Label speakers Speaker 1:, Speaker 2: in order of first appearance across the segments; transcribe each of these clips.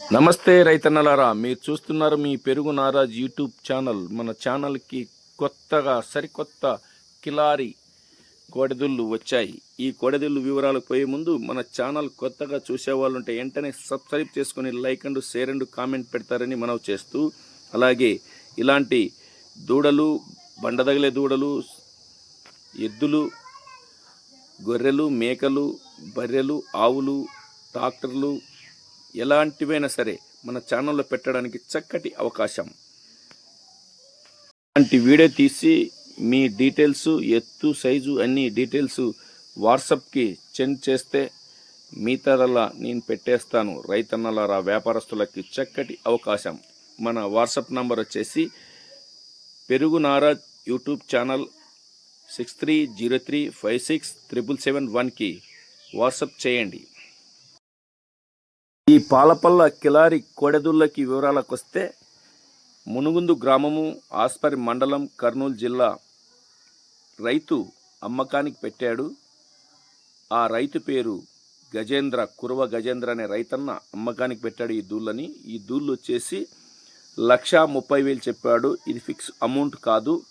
Speaker 1: నమస్తే రైతన్నలారా మీరు చూస్తున్నారు మీ పెరుగు నారాజ్ యూట్యూబ్ ఛానల్. మన ఛానల్కి కొత్తగా సరికొత్త కిలారి కోడెదుళ్ళు వచ్చాయి. ఈ కోడెదుళ్ళు వివరాలకు పోయే ముందు మన ఛానల్ కొత్తగా చూసేవాళ్ళు ఉంటే వెంటనే సబ్స్క్రైబ్ చేసుకొని like and share and comment పెడతారని మనవి చేస్తూ అలాగే ఇలాంటి దూడలు బండదగిలే దూడలు ఎద్దులు గొర్రెలు మేకలు బర్రెలు ఆవులు ట్రాక్టర్లు ఎలాంటివైనా సరే మన ఛానల్లో పెట్టడానికి చక్కటి అవకాశం. అలాంటి వీడియో తీసి మీ డీటెయిల్స్ ఎత్తు సైజు అన్ని డీటెయిల్స్ వాట్సాప్కి సెండ్ చేస్తే మీ తరలా నేను పెట్టేస్తాను. రైతన్నలారా వ్యాపారస్తులకి చక్కటి అవకాశం. మన వాట్సాప్ నంబర్ వచ్చేసి పెరుగు నారాజ్ YouTube channel six three zero three five six triple seven వన్కి వాట్సప్ చేయండి. ఈ పాలపల్ల కిలారి కోడెదుళ్ళకి వివరాలకు వస్తే మునుగుందు గ్రామము ఆస్పరి మండలం కర్నూలు జిల్లా రైతు అమ్మకానికి పెట్టాడు. ఆ రైతు పేరు గజేంద్ర కురవ గజేంద్ర అనే రైతన్న అమ్మకానికి పెట్టాడు ఈ దూళ్ళని. ఈ దూళ్ళు వచ్చేసి లక్షా ముప్పై వేలు చెప్పాడు. ఇది ఫిక్స్ అమౌంట్ కాదు.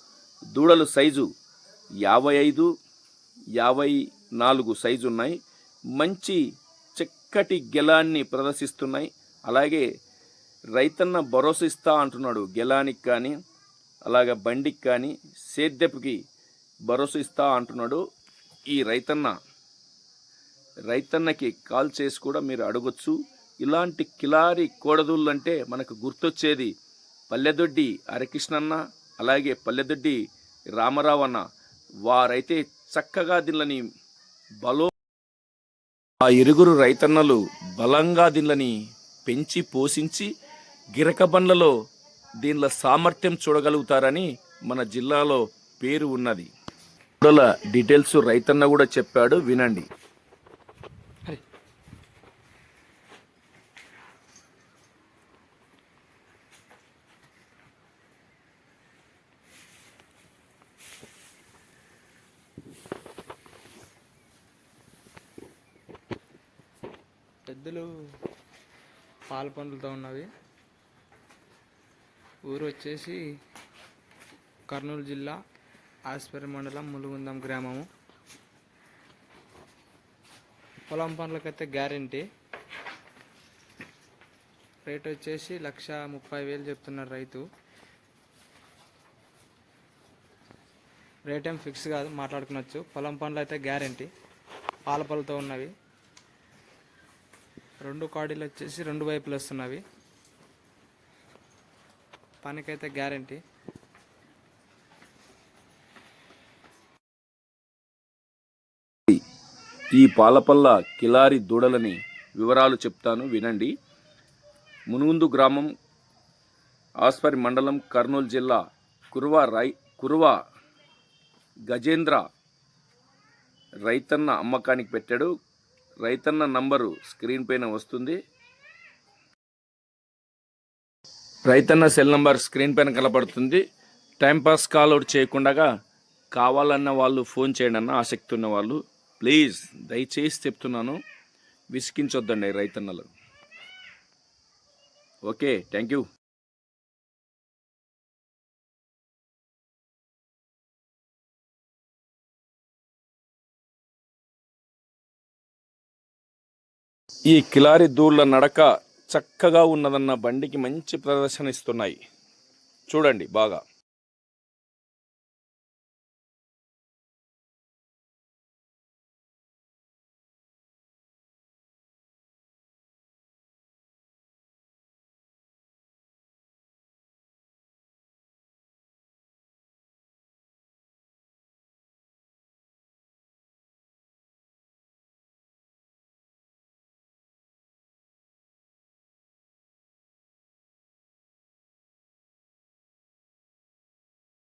Speaker 1: దూడలు సైజు యాభై ఐదు యాభై నాలుగు సైజు ఉన్నాయి. మంచి చక్కటి గెలాన్ని ప్రదర్శిస్తున్నాయి. అలాగే రైతన్న భరోసా ఇస్తా అంటున్నాడు గెలానికి కానీ అలాగే బండికి కానీ సేద్యపుకి భరోసా ఇస్తా అంటున్నాడు ఈ రైతన్న. రైతన్నకి కాల్ చేసి కూడా మీరు అడగొచ్చు. ఇలాంటి కిలారి కోడదూళ్ళు అంటే మనకు గుర్తొచ్చేది పల్లెదొడ్డి హరికృష్ణన్న అలాగే పల్లెదొడ్డి రామారావు అన్న వారైతే చక్కగా దీనిని బలో ఆ ఇరుగురు రైతన్నలు బలంగా దీనిని పెంచి పోషించి గిరక బండ్లలో సామర్థ్యం చూడగలుగుతారని మన జిల్లాలో పేరు ఉన్నది. డీటెయిల్స్ రైతన్న కూడా చెప్పాడు వినండి.
Speaker 2: పెద్దలు పాల పండ్లతో ఉన్నవి. ఊరు వచ్చేసి కర్నూలు జిల్లా ఆస్పరి మండలం ములుగుందం గ్రామము. పొలం పనులకైతే గ్యారంటీ. రేట్ వచ్చేసి లక్ష ముప్పై వేలు చెప్తున్నారు రైతు. రేట్ ఏం ఫిక్స్ కాదు మాట్లాడుకునొచ్చు. పొలం పనులు అయితే గ్యారంటీ. పాల పళ్ళతో ఉన్నవి. రెండు కాడీలు వచ్చేసి రెండు వైపులు వస్తున్నవి. పనికైతే గ్యారంటీ.
Speaker 1: ఈ పాలపల్ల కిలారి దూడలని వివరాలు చెప్తాను వినండి. మునుగుందు గ్రామం ఆస్పరి మండలం కర్నూలు జిల్లా కురువ రై కురువ గజేంద్ర రైతన్న అమ్మకానికి పెట్టాడు. రైతన్న నంబరు స్క్రీన్ పైన వస్తుంది. రైతన్న సెల్ నంబర్ స్క్రీన్ పైన కనపడుతుంది. టైంపాస్ కాల్ అవుట్ చేయకుండా కావాలన్న వాళ్ళు ఫోన్ చేయండి అన్న ఆసక్తి ఉన్న వాళ్ళు. ప్లీజ్ దయచేసి చెప్తున్నాను విసిగించొద్దండి రైతన్నలు. Okay thank you. ఈ కిలారి దూళ్ళ నడక చక్కగా ఉన్నదన్న బండికి మంచి ప్రదర్శన ఇస్తున్నాయి. చూడండి బాగా.